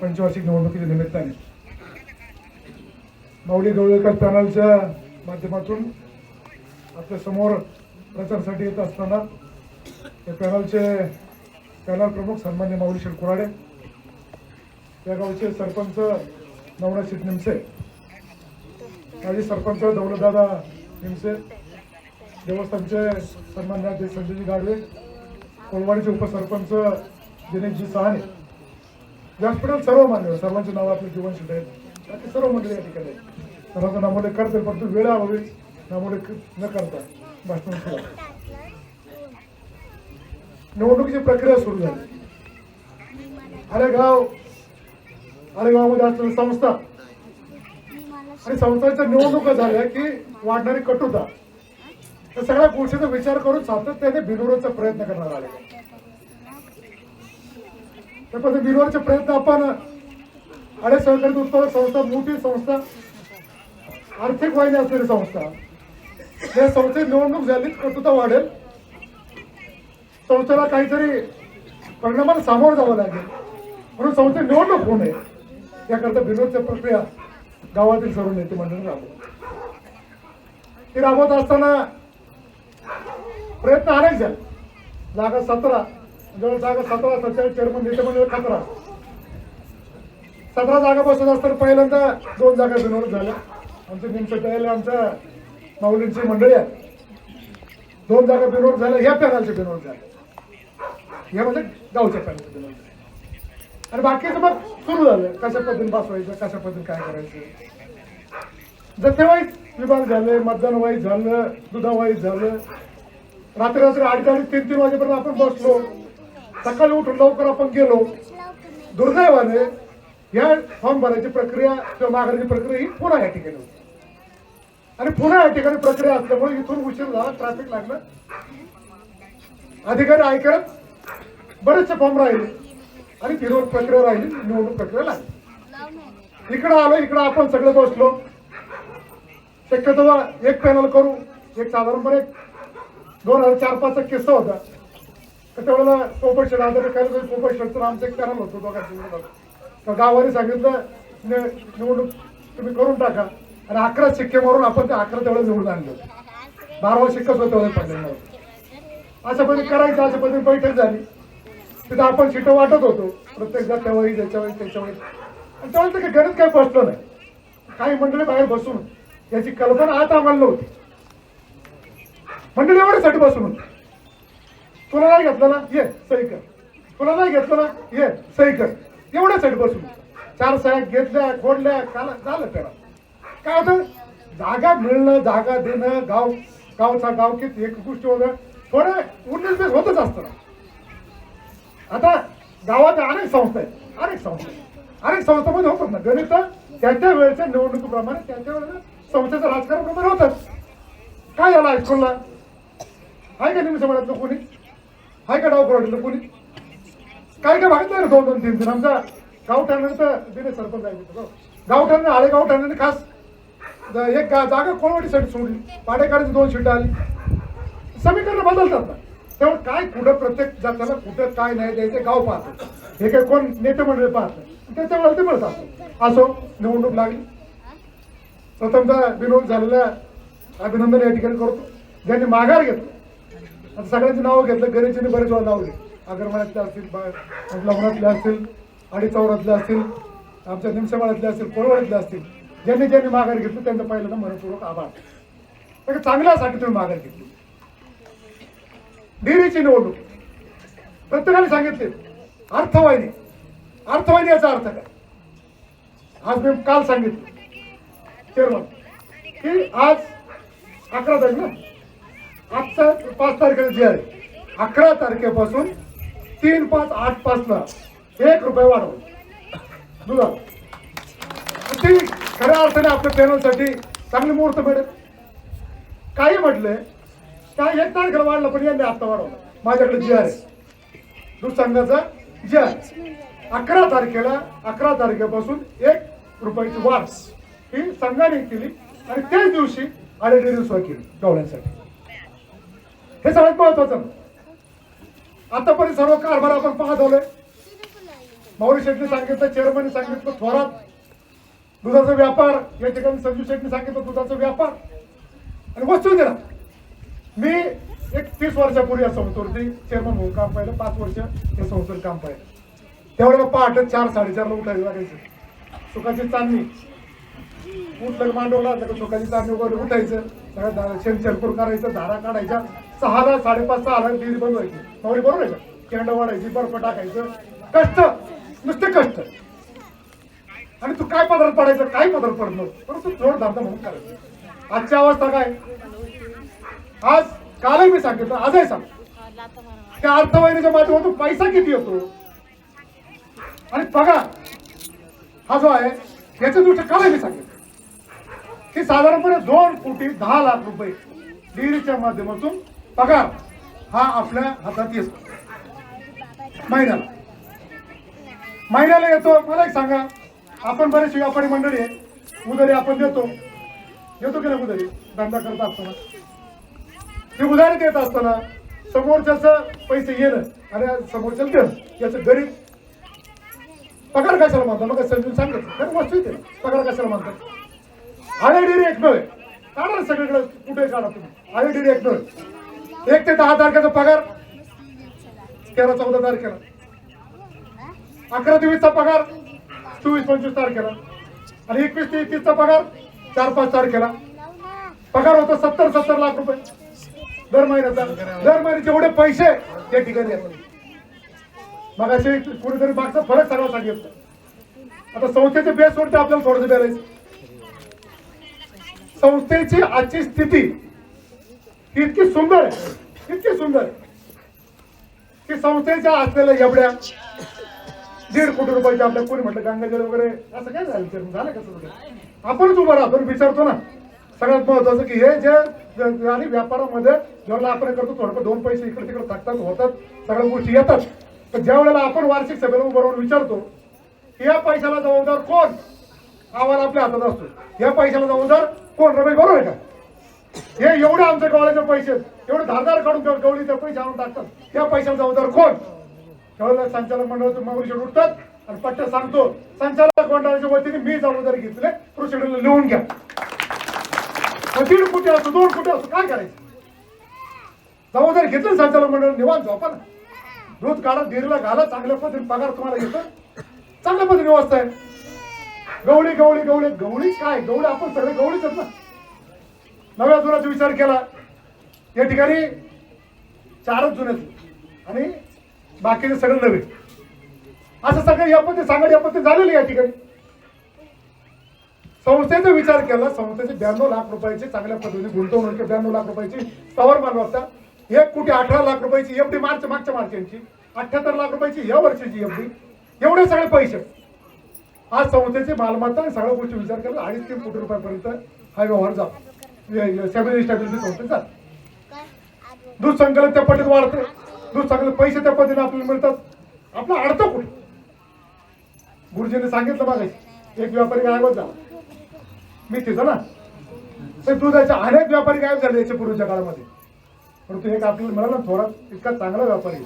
पंचवार्षिक निवडणुकीच्या निमित्ताने. माऊली गवळेकर पॅनलच्या माध्यमातून आपल्यासमोर प्रचारासाठी येत असताना त्या पॅनलचे पॅनल प्रमुख सन्मान्य माऊली शिरकुराडे त्या गावचे सरपंच नवनाथ शिटनिमसे माजी सरपंच दौलतदादा निमसे देवस्थानचे सन्मान्य संजयजी गाडवे कोलवाडीचे उपसरपंच दिनेशजी सहाने व्यासपीठात सर्व मान्य सर्वांचे नाव आपले जीवन शिट आहेत. बाकी सर्व मंडळी या ठिकाणी आहेत. सर्वांचं नामोले करतील परंतु वेळ हवी नामोले न करता भाषण सुरू आहे. निवडणुकीची प्रक्रिया सुरू झाली. आलेगाव आलेगावमध्ये असलेल्या संस्था आणि संस्थांच्या निवडणुका झाल्या की वाढणारी कटुता. त्या सगळ्या गोष्टीचा विचार करून सातत्याने बिनविरोधचा प्रयत्न करणार आले त्या पद्धतीने प्रयत्न आपण अडे सहकारी उत्पादक संस्था मोठी संस्था आर्थिक वाहिनी असलेली संस्था. या संस्थेत निवडणूक झाली तर कटुता वाढेल. संस्थेला काहीतरी परिणामाला सामोरं जावं लागेल. म्हणून संस्थेत निवडणूक होऊ नये. याकरता बिनविरोधच्या प्रक्रिया गावातील सर्व नेते मंडळी राबवत ती राबवत असताना प्रयत्न अनेक झाले. जागा सतरा जवळ जागा सतरा सत्तावीस चेअरमन नेते खतरा सतरा जागा बसत असताना पहिल्यांदा दोन जागा बिनविरोध झाल्या. आमचे निमसटायला आमच्या माऊलींची मंडळी आहे. दोन जागा बिनविरोध झाल्या ह्या पॅनलचे बिनविरोध झाले ह्या म्हणजे गावच्या पॅनलचे बिनविरोध झाले आणि बाकीचं मग सुरू झालं. कशा पद्धतीने बसवायचं कशा पद्धतीने काय करायचं. जथेवाईज विभाग झाले मतदानवाईज झालं दुधावाईज झालं. रात्री रात्री आठ गाडी तीन तीन वाजेपर्यंत आपण बसलो. सकाळी उठून लवकर आपण गेलो. दुर्दैवाने या फॉर्म भरायची प्रक्रिया किंवा मागण्याची प्रक्रिया ही पुन्हा या ठिकाणी होती. आणि पुन्हा या ठिकाणी प्रक्रिया असल्यामुळे इथून उशीर झाला ट्रॅफिक लागलं. अधिकारी ऐकत बरेचसे फॉर्म राहिले आणि फिरवून प्रक्रिया राहिली निवडणूक प्रक्रिया लागली. इकडं आलो इकडं आपण सगळे बसलो. शक्यतो एक पॅनल करू एक साधारणपणे दोन हजार चार पाच किस्सा होता. त्यावेळेला पोपट शेड आता काय पोपट शेडचं आमचं एक पॅनल होतो दोघांचं तर गावाने सांगितलं निवडणूक तुम्ही करून टाका. आणि अकरा शिक्के मारून आपण ते अकरा त्यावेळेला निवडून आणलं. बारावा शिक्का होते तेवढे अशा पद्धतीने करायचं अशा पद्धतीने बैठक झाली. तिथं आपण शिटं वाटत होतो. प्रत्येक जण त्यावेळी ज्याच्यावेळी त्याच्यावेळी. आणि त्यावेळी ते काही गणित काही बसलं नाही. काही मंडळी बाहेर बसून याची कल्पना आता आम्हाला नव्हती. मंडळी एवढ्यासाठी बसून होती. तुला नाही घेतलं ना? ये सही कर. तुला नाही घेतलं ना? ये सही कर. एवढ्या साईड बसून. चार साहेब घेतल्या खोडल्या काला झालं त्याला. काय होतं? जागा मिळणं जागा देणं गाव गावचा गाव किती एक गोष्टी वगैरे थोडं उन्नीस बीस होतच असतं ना. आता गावाच्या अनेक संस्था आहेत. अनेक संस्था अनेक संस्थामध्ये होतात ना. गणित त्यांच्या वेळेच्या निवडणुकीप्रमाणे त्यांच्या वेळेला संस्थेचं राजकारणाप्रमाणे होतात काय झालं हायस्कूलला? आहे का निमिष समाजातलं कोणी? हाय का डाव डावकरवाडीतलं कोणी? काय काय भागत रे दोन दोन तीन तीन. आमचा गावठाण्याने तर दिले सरपंच आहे तिथं. हो. गावठाणे आळे गावठाण्याने खास एक जागा कोळवाडीसाठी सोडली पाडेकरांची दोन सीटं आली. समीकरण बदलतात ना. त्यामुळे काय कुठं प्रत्येक जाताना कुठं काय नाही द्यायचं गाव पाहतं. हे काय कोण नेते मंडळी पाहतं? नाही त्याच्यामुळे ते म्हणतात असतं असो निवडणूक लागली. प्रथमतः विनोद झालेला अभिनंदन या ठिकाणी करतो. ज्यांनी माघार घेतला आता सगळ्यांची नावं घेतलं गणेशजींनी बरेच वेळा नाव घेतली. अगरमाळ्यातले असतील बा- असतील अडी चौरातले असतील आमच्या निमसेमाळ्यातले असतील कोळवाडीतले असतील ज्यांनी ज्यांनी माघार घेतली त्यांचं पहिल्यांदा मनपूर्वक आभार. कारण चांगल्यासाठी तुम्ही माघार घेतली. डेअरीची निवडणूक. प्रत्येकाने सांगितले अर्थवाहिनी. अर्थवाहिनी याचा अर्थ काय? आज मी काल सांगितलं चेअरमन की आज अकरा तारीख ना? आजचा पाच तारखेला जी आहे अकरा तारखेपासून तीन पाच आठ पाचला एक रुपये वाढव. दुधा ती खऱ्या अर्थाने आपल्या पॅनलसाठी चांगली मुहूर्त मिळेल. काही म्हटलंय काय एक तारखेला वाढलं पण यांनी आता वाढवलं. माझ्याकडे जी आहे दूध संघाचा जी आहे अकरा तारखेला अकरा तारखेपासून एक रुपयाची वाढ ही संघाने केली आणि त्याच दिवशी आडेडी सुरुवात केली डोळ्यांसाठी. हे सगळ्यात महत्वाचं. आतापर्यंत सर्व कारभार आपण पाहत आलोय माऊली शेट्टी सांगितलं चेअरमॅनने सांगितलं थोरात. दुधाचा व्यापार या ठिकाणी संजू शेट्टी सांगितलं दुधाचा व्यापार. आणि वस्तू दिला. मी एक तीस वर्षापूर्वी या संस्थेवरती चेअरमन म्हणून काम पाहिलं. पाच वर्ष या संस्थेवर काम पाहिलं. त्यावेळेला पहाटे चार साडेचारला उठायला लागायचं. सुखाची चांदणी. उठलं मांडवला तर सुखाची चांदणी वगैरे उठायचं. सगळ्या दा- शेण करायचं धारा काढायच्या. सहाला साडेपाच सहाला डेअरी बंद व्हायची. नवरी बरोबर आहे का? केंड वाढायची बर्फ टाकायचं. कष्ट! नुसते कष्ट! आणि तू काय पदार्थ पडायचं? काय पदार्थ पडलं? परंतु जोड धंदा म्हणून करायचं आजची अवस्था काय? आज कालही मी सांगितलं आजही सांग. त्या अर्थवाहिनीच्या माध्यमातून पैसा किती येतो? आणि पगार हा जो आहे याच्या दृष्टी कालही मी सांगितलं. की साधारणपणे दोन कोटी दहा लाख रुपये डिरीच्या माध्यमातून पगार हा आपल्या हातात येतो. महिन्याला महिन्याला येतो. मला एक सांगा आपण बरेचसे व्यापारी मंडळी आहे. उधारी आपण देतो. देतो की नाही उधारी? धंदा करत असताना. ती उधारी देत असताना समोरच्याच पैसे येणं आणि समोरच्याला देणं याचं गरीब पगार कशाला मानतात मग समजून सांगितलं कारण वस्तू येते पगार कशाला म्हणतात? आळे डेअरी एक नव्हे काढा ना सगळीकडे. कुठे काढा तुम्ही? आळे डेअरी एक नव्हे एक ते दहा तारखेचा पगार. तेरा चौदा तारखेला. अकरा ते वीसचा पगार. चोवीस पंचवीस तारखेला. आणि एकवीस ते एकतीसचा पगार. चार पाच तारखेला. पगार होतो सत्तर सत्तर लाख रुपये. दर महिन्याचा. दर महिन्याचे जेवढे पैसे त्या ठिकाणी येतात मग असे कुठेतरी मागचा फरक सर्वांसाठी सांगितलं. आता संस्थेचे बेस बेसवरती आपल्याला थोडंसं बोलायचं संस्थेची आजची स्थिती ही इतकी सुंदर आहे. इतकी सुंदर की संस्थेच्या असलेल्या एवढ्या दीड कोटी रुपयाच्या आपल्या कोणी म्हटलं गंगाजल वगैरे असं काय झालं झालं कसं वगैरे आपणच उभं राहतो विचारतो ना. सगळ्यात महत्वाचं की हे जे आणि व्यापारामध्ये जेव्हा आपण करतो थोडं दोन पैसे इकडे तिकडे थकतात होतात सगळ्या गोष्टी येतात. तर ज्या वेळेला आपण वार्षिक सभेला उभं राहून विचारतो की या पैशाला जबाबदार कोण? आव्हान आपल्या हातात असतो. या पैशाला जबाबदार कोण? रमेश बरोबर आहे का? हे एवढे आमच्या गवळ्याचे पैसे एवढे धारदार काढून गवळीचे पैसे आणून टाकतात. त्या पैशाला जबाबदार कोण? केवळ संचालक मंडळाचे मागणी उठतात आणि पट्ट्या सांगतो. संचालक मंडळाच्या वतीने मी जबाबदारी घेतले प्रोसिडरला लिहून घ्या. दीड कुठे असो दोन कुठे असो काय करायचं? जबाबदारी घेतली संचालक मंडळ निवांत झोपा ना. दूध काढा डेअरीला घाला चांगल्या पद्धतीने पगार तुम्हाला घेतो चांगल्या पद्धतीने व्यवस्था आहे. गवळी गवळी गवळी गवळी काय? गवळी आपण सगळे गवळीच आहेत ना. नव्या जुन्याचा विचार केला. या ठिकाणी चारच जुन्याचे आणि बाकीचे सगळे नवे. असं सगळं या पद्धती सांगड या पद्धती झालेली या ठिकाणी. संस्थेचा विचार केला. संस्थेचे ब्याण्णव लाख रुपयाची चांगल्या पद्धतीने गुंतवणूक ब्याण्णव लाख रुपयाची स्थावर मालमत्ता एक कोटी अठरा लाख रुपयाची एफडी मार्च मागच्या मार्च यांची अठ्याहत्तर लाख रुपयाची या वर्षाची एफडी एवढे सगळे पैसे. आज संस्थेची मालमत्ता आणि सगळ्या गोष्टी विचार केला. अडीच तीन कोटी रुपयापर्यंत हा व्यवहार जातो सेव्हिंग स्टॅबिलिटी संस्थेत जातो दूध संकलन त्या पद्धतीत वाढते दूध संकलन पैसे त्या पद्धतीने आपल्याला मिळतात. आपला अडतं कुठे? गुरुजीने सांगितलं मागायची एक व्यापारी गायबच झाला. मी तिथं ना तर दुधाचे अनेक व्यापारी गायब झाले याच्या पूर्वीच्या काळामध्ये. परंतु एक आपल्याला मिळाला ना थोरात इतका चांगला व्यापारी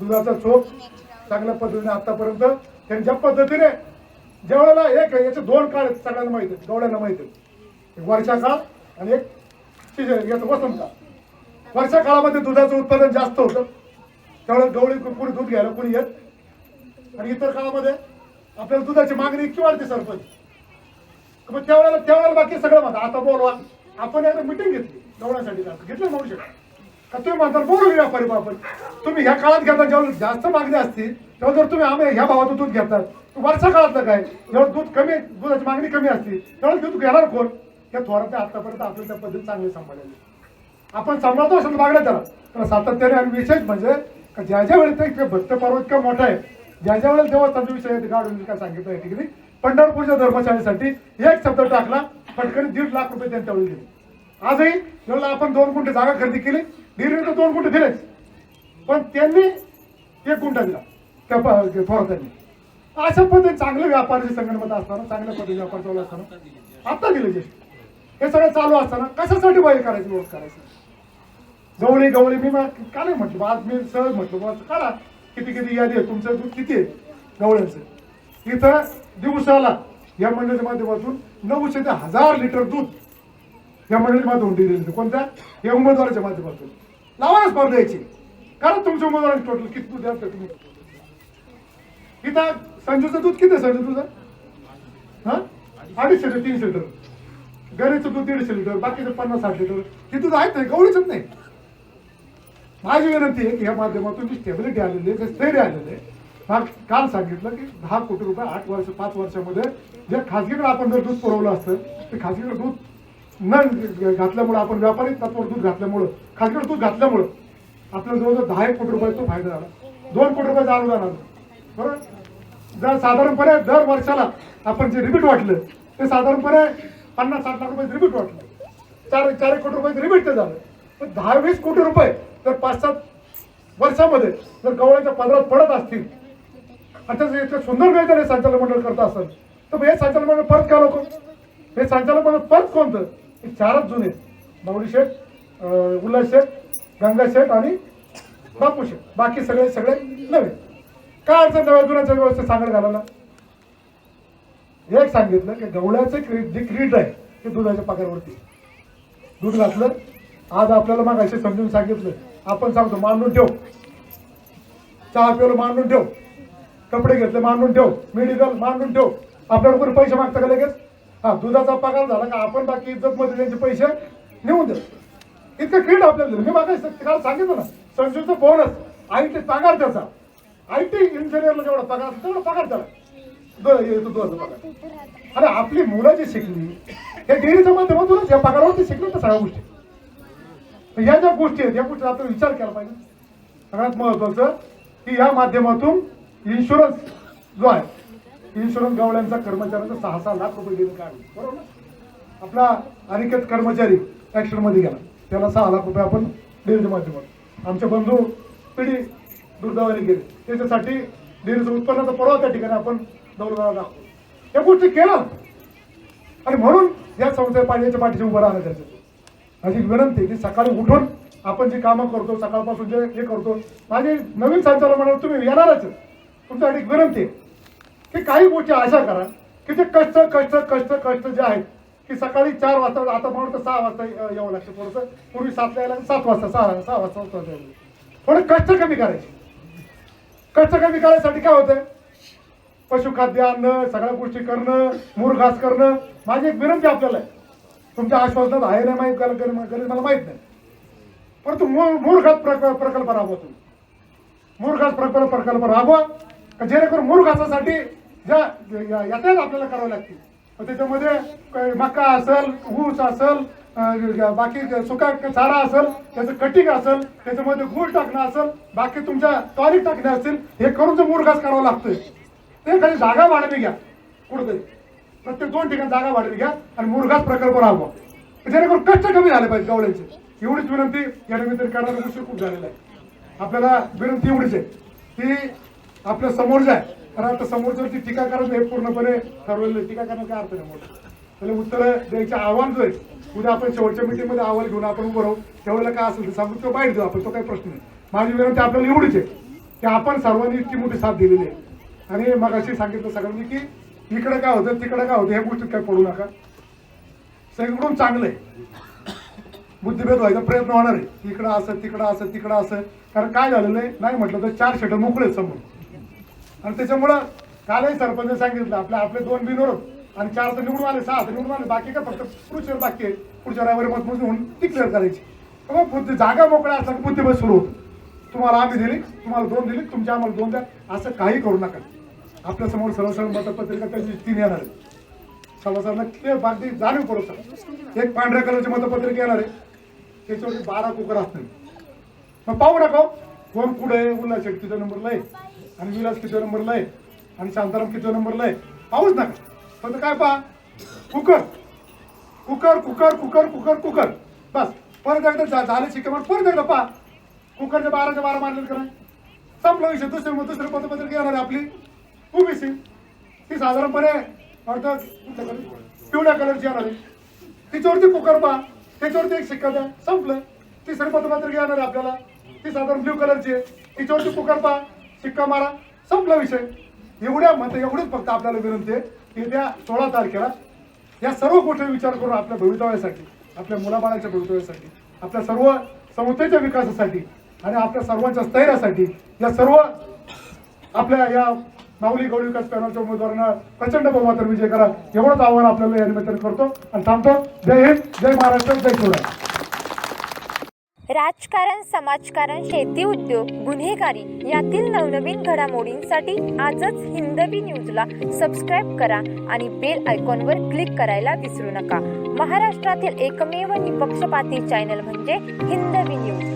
दुधाचा चोख चांगल्या पद्धतीने आतापर्यंत त्यांनी ज्या पद्धतीने ज्या वेळेला एक याचे दोन काळ सगळ्यांना माहिती आहेत गवड्यांना माहिती आहेत. एक वर्षा काळ आणि एक सीजन याचं वसंत काळ वर्षा काळामध्ये दुधाचं उत्पादन जास्त होतं. त्यावेळेस गवळी कुणी दूध घ्यायला कुणी येत आणि इतर काळामध्ये आपल्याला दुधाची मागणी इतकी वाढते सरपंच. मग त्यावेळेला त्यावेळेला बाकी सगळं म्हणतात आता बोलवा. आपण एकदा मिटिंग घेतली. गवण्यासाठी घेतलं म्हणू शकत का तुम्ही म्हणता बोलू व्यापारी बापन तुम्ही ह्या काळात घेता जेव्हा जास्त मागणी असते तेव्हा जर तुम्ही आम्ही ह्या भावाचं दूध घेतात वर्षा काळातलं काय? जेव्हा दूध कमी दुधाची मागणी कमी असते तेव्हा दूध घेणार कोण? त्या थोरात आतापर्यंत आपल्याला त्या पद्धती चांगली सांभाळले आपण सांभाळतो असं मागणं त्याला. तर सातत्याने आणि विशेष म्हणजे का ज्या ज्या वेळेस ते भक्त पर्वत इतका मोठा आहे ज्या ज्या वेळेस देवस्थानचा विषय आहे गाडून काय सांगितलं या ठिकाणी पंढरपूरच्या धर्मशाळेसाठी एक शब्द टाकला पटकन दीड लाख रुपये त्यांनी त्यावेळी दिले. आजही जेव्हा आपण दोन गुंठे जागा खरेदी केली दीड दोन गुंठे दिलेच. पण त्यांनी एक गुंठा दिला त्या प- थोरातांनी. अशा पद्धतीने चांगले व्यापाराचे संगणमत असताना चांगल्या पद्धतीने व्यापार चालू असताना आता दिले जे हे सगळं चालू असताना कशासाठी बाई करायचं लोक करायचं? गवळी गवळी मी मग का नाही म्हटलं आज मी सहज म्हटलं बा काढा. किती किती यादी आहे? तुमचं दूध किती आहे? गवळ्यांचं. इथं दिवसाला या मंडळीच्या माध्यमातून नऊशे ते हजार लिटर दूध या मंडळीच्या माध्यमातून दिलेलं कोणत्या? या उमेदवाराच्या माध्यमातून. लावायला स्पर्धा यायची कारण तुमच्या उमेदवारांनी टोटल किती दूध द्याल तुम्ही? इथं संजूचं दूध किती आहे संजू तुझं? हां? अडीचशे ते तीनशे लिटर. गरीचं दूध दीडशे लिटर बाकीचं पन्नास साठ लिटर. हे दूध आहेत नाही गवळीच नाही. माझी विनंती आहे की या माध्यमातून जी स्टेबिलिटी आलेली आहे ते स्थैर्य आलेलं आहे हा काल सांगितलं की दहा कोटी रुपये आठ वर्ष पाच वर्षामध्ये जे खाजगीकडे आपण जर दूध पुरवलं असतं ते खाजगीकडे दूध न घातल्यामुळं आपण व्यापारी तत्वावर दूध घातल्यामुळं खाजगीकडे दूध घातल्यामुळं आपल्याला जवळजवळ दहा एक कोटी रुपयाचा फायदा झाला. दोन कोटी रुपयाचा अनुदान आलं. बरोबर? जर साधारणपणे दर वर्षाला आपण जे रिपीट वाटलं ते साधारणपणे पन्नास साठ लाख रुपये रिबीट वाटलं. चार चार एक कोटी रुपये रिबीट ते झालं. तर दहा वीस कोटी रुपये जर पाच सात वर्षामध्ये जर गवळ्याच्या पदरात पडत असतील आणि त्याचं इतकं सुंदर जर हे संचालक मंडळ करत असेल तर हे संचालक मंडळ परत का नको हे संचालक मंडळ परत कोणतं? हे चारच जुने माऊली शेठ उल्हास शेठ गंगा शेठ आणि बापू शेठ. बाकी सगळे सगळे नवे. काय अडचण नव्या जुन्याच्या व्यवस्थेत सांगड घालायला? एक सांगितलं की गवळ्याचं क्रीड जे क्रीड आहे ते दुधाच्या पाकावरती दूध घातलं आज आपल्याला मग असे समजून सांगितलं आपण सांगतो मांडून ठेव. चहा पिवलं मांडून ठेव. कपडे घेतले मांडून ठेव. मेडिकल मांडून ठेव. आपल्याला कोणी पैसे मागता का लगेच? हा दुधाचा पगार झाला का आपण बाकी इज्जत मध्ये त्यांचे पैसे नेऊन देऊ. इतकं क्रीड आपल्याला मी मागायचं काल सांगितलं ना संजूचा बोनस आय टी पगार त्याचा. आय टी इंजिनियरला जेवढा पगार तेवढा पगार त्याला. अरे आपली मुलं जी शिकली हे डेअरीच्या माध्यमातूनच या पगारावरती शिकली तर सगळ्या गोष्टी. या ज्या गोष्टी आहेत या गोष्टी आपण विचार केला पाहिजे. सगळ्यात महत्वाचं की या माध्यमातून इन्शुरन्स जो आहे इन्शुरन्स गवळ्यांचा कर्मचाऱ्यांचा सहा सहा लाख रुपये देणं काढले बरोबर? ना आपला अनिकेत कर्मचारी ऍक्शन गेला. त्याला सहा लाख रुपये आपण डेअरीच्या माध्यमातून. आमचे बंधू पिढी दुर्दैवाने गेले. त्याच्यासाठी डेअरीचं उत्पन्नाचा परवा त्या ठिकाणी आपण दौलताला दाखवतो या गोष्टी केलं. आणि म्हणून या संस्थेत पाण्याच्या पाठीशी उभं राहणं गरजेचं माझी विनंती की सकाळी उठून आपण जी कामं करतो सकाळपासून जे हे करतो माझे नवीन संचालक म्हणाल तुम्ही येणारच. तुमच्यासाठी एक विनंती आहे की काही गोष्टी अशा करा की ते कष्ट कष्ट कष्ट कष्ट जे आहेत की सकाळी चार वाजता आता म्हणून तर सहा वाजता यावं लागतं थोडंसं. पूर्वी सातला यायला सात वाजता सहा सहा वाजता थोडं कष्ट कमी करायचे. कष्ट कमी करायसाठी काय होतं? पशुखाद्य आणणं सगळ्या गोष्टी करणं मुरघास करणं माझी एक विनंती आपल्याला आहे. तुमच्या आश्वासनात आहे नाही माहीत करेल मला माहीत नाही. परंतु मूळ मूळघात प्रक- प्रकल्प राबवा तुम्ही. मूळघास प्रकल्प प्रकल्प राबवा का जेणेकरून मूळघासासाठी ज्या या- याच्यात आपल्याला करावं लागतील. मग त्याच्यामध्ये मका असेल ऊस असेल बाकी सुका चारा असेल त्याचं कटिंग असेल त्याच्यामध्ये गुळ टाकणं असेल बाकी तुमच्या टॉनिक टाकणे असतील हे करून जो मूळघास करावं लागतोय ते खाली जागा वाढवी घ्या. कुठंतरी. प्रत्येक दोन ठिकाणी जागा वाढवी घ्या आणि मुरघास प्रकल्प राहावा जेणेकरून कष्ट कमी झाले पाहिजे गवळ्यांचे एवढीच विनंती या निमित्ताने करणारा उशीर खूप झालेला आहे. आपल्याला विनंती एवढीच आहे की आपल्यासमोर आहे कारण आता समोरच्यावरती टीका करत हे पूर्णपणे ठरवलेलं आहे. टीका करण्याचा काय अर्थ नाही मोठं. त्याला उत्तर द्यायचे आव्हान जो आहे उद्या आपण शेवटच्या मिटिंगमध्ये अहवाल घेऊन आपण उभं राहू. त्यावेळेला काय असेल ते सांगू. किंवा बाहेर देऊ आपण. तो काही प्रश्न नाही. माझी विनंती आपल्याला एवढीच आहे की आपण सर्वांनी इतकी मोठी साथ दिलेली आहे. आणि मग अशी सांगितलं सगळ्यांनी की इकडे काय होतं तिकडे काय होतं ह्या गोष्टीत काय पडू नका. सगळीकडून चांगलं आहे बुद्धिभेद व्हायचा प्रयत्न होणार आहे. इकडं असं तिकडं असं तिकडं असं. कारण काय झालेलं आहे? नाही म्हटलं तर चार शेट मोकळे समोर. आणि त्याच्यामुळं कालही सरपंच सांगितलं आपल्या आपले दोन बिनोर आणि चार तर निवडून आले सहा तर निवडून आले बाकी काय फक्त पुरुषावर बाकी आहे. पुढच्या रविवारी मत मोजून होऊन करायची. मग बुद्धी जागा मोकळ्या असल्या की सुरू होतो. तुम्हाला आम्ही दिली तुम्हाला दोन दिली तुमच्या आम्हाला दोन द्या. असं काही करू नका. आपल्यासमोर सर्व मतपत्रिका त्याची तीन येणार आहे सर्वसाधारण क्लिअर बागदी जाणीव करू सर. एक पांढऱ्या कलरची मतपत्रिका येणार आहे. त्याच्यावरती बारा कुकर असतील. मग पाहू नका हो. कोण पुढे आहे? उल्हास शेठ किती नंबरला आहे? आणि विलास किती नंबरला आहे? आणि शांताराम किती नंबरला आहे? पाहूच नका. फक्त काय पहा. Cooker. Cooker cooker cooker cooker cooker. बस. परत एकदा झा- झाले शिक्के परत एकदा पहा. कुकरच्या बाराच्या बारा मारले करा संपलं संपला विषय. दुसरे मग दुसरे पत्रपत्रिका येणार आहे आपली. ओबीसी. ती साधारणपणे वाटतं पिवळ्या कलरची येणार आहे. तिच्यावरती कुकर पहा. त्याच्यावरती एक शिक्का द्या. संपलं. तिसरी पत्रपत्रिका येणार आहे आपल्याला. ती साधारण ब्ल्यू कलरची आहे. तिच्यावरती कुकर पहा. शिक्का मारा. संपला विषय. एवढ्या म्हणते एवढीच फक्त आपल्याला विनंती आहे की त्या सोळा तारखेला या सर्व गोष्टी विचार करून आपल्या भवितव्यासाठी आपल्या मुलाबाळाच्या भवितव्यासाठी आपल्या सर्व संस्थेच्या विकासासाठी आणि आपल्या सर्वांच्या स्थैर्यासाठी या सर्व आपल्या या माऊली गौरी विकास पॅनलच्या उमेदवारांना प्रचंड बहुमताने विजय करा. एवढंच आव्हान आपल्याला या निमित्ताने करतो. आणि थांबतो. जय हिंद जय महाराष्ट्र जय शिवराय. राजकारण समाजकारण शेती उद्योग गुन्हेगारी यातील नवनवीन घडामोडींसाठी आजच हिंदवी न्यूजला सबस्क्राईब करा आणि बेल आयकॉनवर क्लिक करायला विसरू नका. महाराष्ट्रातील एकमेव निपक्षपाती चॅनल म्हणजे हिंदवी न्यूज.